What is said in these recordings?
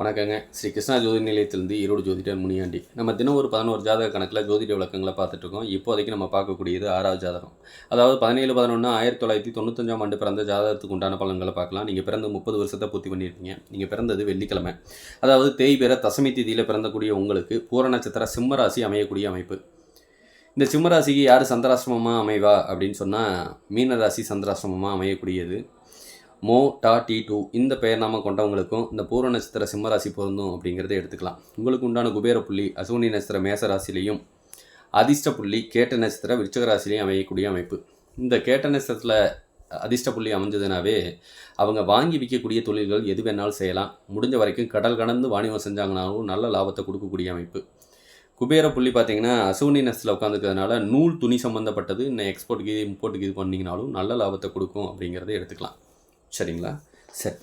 வணக்கங்க. ஸ்ரீ கிருஷ்ணா ஜோதி நிலையத்திலிருந்து ஈரோடு ஜோதிடர் முனியாண்டி. நம்ம தினம் ஒரு பதினோரு ஜாதக கணக்கில் ஜோதிட விளக்கங்களை பார்த்துட்ருக்கோம். இப்போதைக்கு நம்ம பார்க்கக்கூடியது ஆறாவது ஜாதகம். அதாவது பதினேழு பதினொன்று ஆயிரத்தி தொள்ளாயிரத்தி தொண்ணூத்தஞ்சாம் ஆண்டு பிறந்த ஜாதகத்துக்கு உண்டான பலன்களை பார்க்கலாம். நீங்கள் பிறந்த முப்பது வருஷத்தை பூர்த்தி பண்ணியிருக்கீங்க. நீங்கள் பிறந்தது வெள்ளிக்கிழமை. அதாவது தேய் பெற தசமி திதியில் பிறந்தக்கூடிய உங்களுக்கு பூர நட்சத்திர சிம்மராசி அமையக்கூடிய அமைப்பு. இந்த சிம்மராசிக்கு யார் சந்திராசிரமமாக அமைவா அப்படின்னு சொன்னால் மீன ராசி சந்திராசிரமமாக அமையக்கூடியது. மோ டா டி டூ இந்த பெயர் நாம கொண்டவங்களுக்கும் இந்த பூர்வ நட்சத்திர சிம்மராசி பொருந்தும் அப்படிங்கிறத எடுத்துக்கலாம். உங்களுக்கு உண்டான குபேர புள்ளி அசுவினி நட்சத்திர மேச ராசிலையும் அதிர்ஷ்ட புள்ளி கேட்ட நட்சத்திர விருச்சக ராசிலையும் அமையக்கூடிய அமைப்பு. இந்த கேட்ட நட்சத்திரத்தில் அதிர்ஷ்ட புள்ளி அமைஞ்சதுனாவே அவங்க வாங்கி விற்கக்கூடிய தொழில்கள் எது வேணாலும் செய்யலாம். முடிஞ்ச வரைக்கும் கடல் கடந்து வாணிபம் செஞ்சாங்கனாலும் நல்ல லாபத்தை கொடுக்கக்கூடிய அமைப்பு. குபேர புள்ளி பார்த்தீங்கன்னா அசுவனி நஸ்டில் உட்காந்துக்கிறதுனால நூல் துணி சம்மந்தப்பட்டது இன்னும் எக்ஸ்போர்ட்டுக்கு இம்போர்ட்டுக்கு இது பண்ணிங்கனாலும் நல்ல லாபத்தை கொடுக்கும் அப்படிங்கிறத எடுத்துக்கலாம். சரிங்களா? சரி.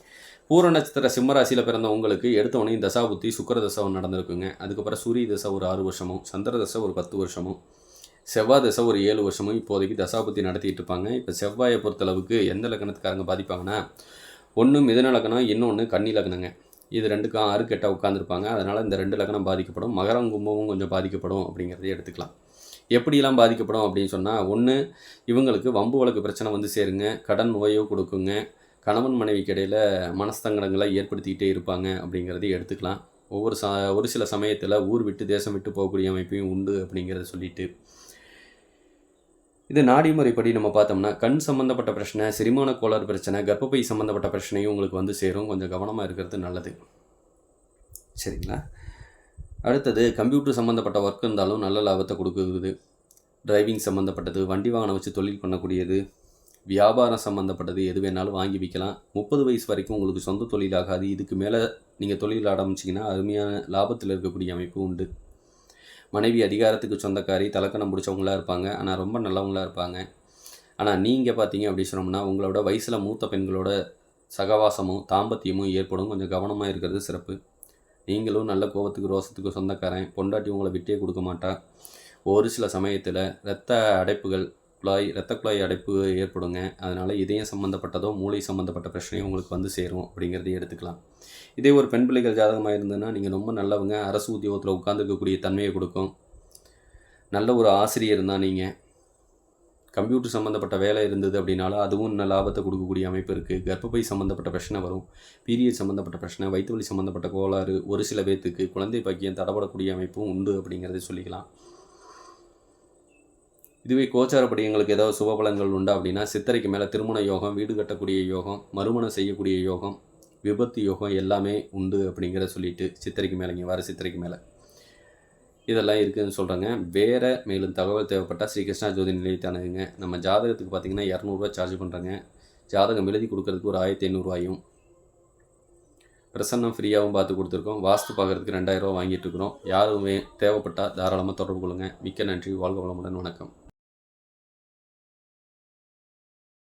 பூர நட்சத்திர சிம்மராசியில் பிறந்த உங்களுக்கு எடுத்தவொடனே தசாபுத்தி சுக்கர தசை நடந்திருக்குங்க. அதுக்கப்புறம் சூரிய தசை ஒரு ஆறு வருஷமும் சந்திர தசை ஒரு பத்து வருஷமும் செவ்வாய் தசை ஒரு ஏழு வருஷமும் இப்போதைக்கு தசாபுத்தி நடத்திட்டு இருப்பாங்க. இப்போ செவ்வாயை பொறுத்தளவுக்கு எந்த லக்கணத்துக்காரங்க பாதிப்பாங்கன்னா ஒன்று மிதன லக்கணம் இன்னொன்று கன்னி லக்கணங்க இது ரெண்டுக்கும் ஆறு கெட்டால் உட்காந்துருப்பாங்க அதனால் இந்த ரெண்டு லக்கணம் பாதிக்கப்படும். மகரம் கும்பமும் கொஞ்சம் பாதிக்கப்படும் அப்படிங்கிறத எடுத்துக்கலாம். எப்படியெல்லாம் பாதிக்கப்படும் அப்படின்னு சொன்னால் ஒன்று இவங்களுக்கு வம்பு வழக்கு பிரச்சனை வந்து சேருங்க. கடன் நோயோ கொடுக்குங்க. கணவன் மனைவிக்கு இடையில் மனஸ்தங்கடங்களை ஏற்படுத்திக்கிட்டே இருப்பாங்க அப்படிங்கிறதையும் எடுத்துக்கலாம். ஒவ்வொரு ச ஒரு சில சமயத்தில் ஊர் விட்டு தேசம் விட்டு போகக்கூடிய அமைப்பையும் உண்டு அப்படிங்கிறத சொல்லிட்டு. இது நாடி முறைப்படி நம்ம பார்த்தோம்னா கண் சம்மந்தப்பட்ட பிரச்சனை செரிமான கோளாறு பிரச்சனை கர்ப்பப்பை சம்மந்தப்பட்ட பிரச்சனையும் உங்களுக்கு வந்து சேரும். கொஞ்சம் கவனமாக இருக்கிறது நல்லது. சரிங்களா? அடுத்தது கம்ப்யூட்டர் சம்மந்தப்பட்ட ஒர்க் இருந்தாலும் நல்ல லாபத்தை கொடுக்குது. டிரைவிங் சம்மந்தப்பட்டது வண்டி வாகனம் வச்சு தொழில் பண்ணக்கூடியது வியாபாரம் சம்மந்தப்பட்டது எது வேணாலும் வாங்கி விற்கலாம். முப்பது வயசு வரைக்கும் உங்களுக்கு சொந்த தொழில் ஆகாது. இதுக்கு மேலே நீங்கள் தொழில் ஆரம்பிச்சிங்கன்னா அருமையான லாபத்தில் இருக்கக்கூடிய அமைப்பு உண்டு. மனைவி அதிகாரத்துக்கு சொந்தக்காரி தலக்கணம் பிடிச்சவங்களாக இருப்பாங்க. ஆனால் ரொம்ப நல்லவங்களா இருப்பாங்க. ஆனால் நீங்கள் பார்த்தீங்க அப்படி சொன்னோம்னா உங்களோட வயசில் மூத்த பெண்களோட சகவாசமும் தாம்பத்தியமும் ஏற்படும். கொஞ்சம் கவனமாக இருக்கிறது சிறப்பு. நீங்களும் நல்ல கோபத்துக்கு ரோசத்துக்கு சொந்தக்காரன். பொண்டாட்டி உங்களை விட்டே கொடுக்க மாட்டா. ஒரு சில சமயத்தில் இரத்த அடைப்புகள் குழாய் இரத்த குழாய் அடைப்பு ஏற்படுங்க. அதனால் இதயம் சம்மந்தப்பட்டதோ மூளை சம்மந்தப்பட்ட பிரச்சனையும் உங்களுக்கு வந்து சேரும் அப்படிங்கிறதையும் எடுத்துக்கலாம். இதே ஒரு பெண் பிள்ளைகள் ஜாதகமாக இருந்ததுன்னா நீங்கள் ரொம்ப நல்லவங்க அரசு உத்தியோகத்தில் உட்காந்துருக்கக்கூடிய தன்மையை கொடுக்கும். நல்ல ஒரு ஆசிரியர் தான் நீங்கள் கம்ப்யூட்டர் சம்மந்தப்பட்ட வேலை இருந்தது அப்படின்னாலும் அதுவும் இன்னும் லாபத்தை கொடுக்கக்கூடிய அமைப்பு இருக்குது கர்ப்பப்பை சம்மந்தப்பட்ட பிரச்சனை வரும். பீரியட் சம்மந்தப்பட்ட பிரச்சனை வயிற்று வலி சம்மந்தப்பட்ட கோளாறு ஒரு சில பேர்த்துக்கு குழந்தை பாக்கியம் தடப்படக்கூடிய அமைப்பும் உண்டு அப்படிங்கிறத சொல்லிக்கலாம். இதுவே கோச்சாரப்படி எங்களுக்கு ஏதாவது சுப பலன்கள் உண்டா அப்படின்னா சித்திரைக்கு மேலே திருமண யோகம் வீடு கட்டக்கூடிய யோகம் மறுமணம் செய்யக்கூடிய யோகம் விபத்து யோகம் எல்லாமே உண்டு அப்படிங்கிற சொல்லிட்டு சித்திரைக்கு மேலேங்க வர சித்திரைக்கு மேலே. இதெல்லாம் இருக்குதுன்னு சொல்கிறாங்க வேறு மேலும் தகவல் தேவைப்பட்டால் ஸ்ரீ கிருஷ்ணா ஜோதி நிலையத்தானுங்க நம்ம ஜாதகத்துக்கு பார்த்தீங்கன்னா இரநூறுவா சார்ஜ் பண்ணுறாங்க ஜாதகம் எழுதி கொடுக்கறதுக்கு ஒரு ஆயிரத்தி ஐநூறுரூவாயும் பிரசன்னம் ஃப்ரீயாகவும் பார்த்து கொடுத்துருக்கோம். வாஸ்து பார்க்குறதுக்கு ரெண்டாயிரரூவா வாங்கிட்டு இருக்கிறோம். யாருமே தேவைப்பட்டால் தாராளமாக தொடர்பு கொள்ளுங்கள் மிக்க நன்றி. வாழ்க வளமுடன். வணக்கம்.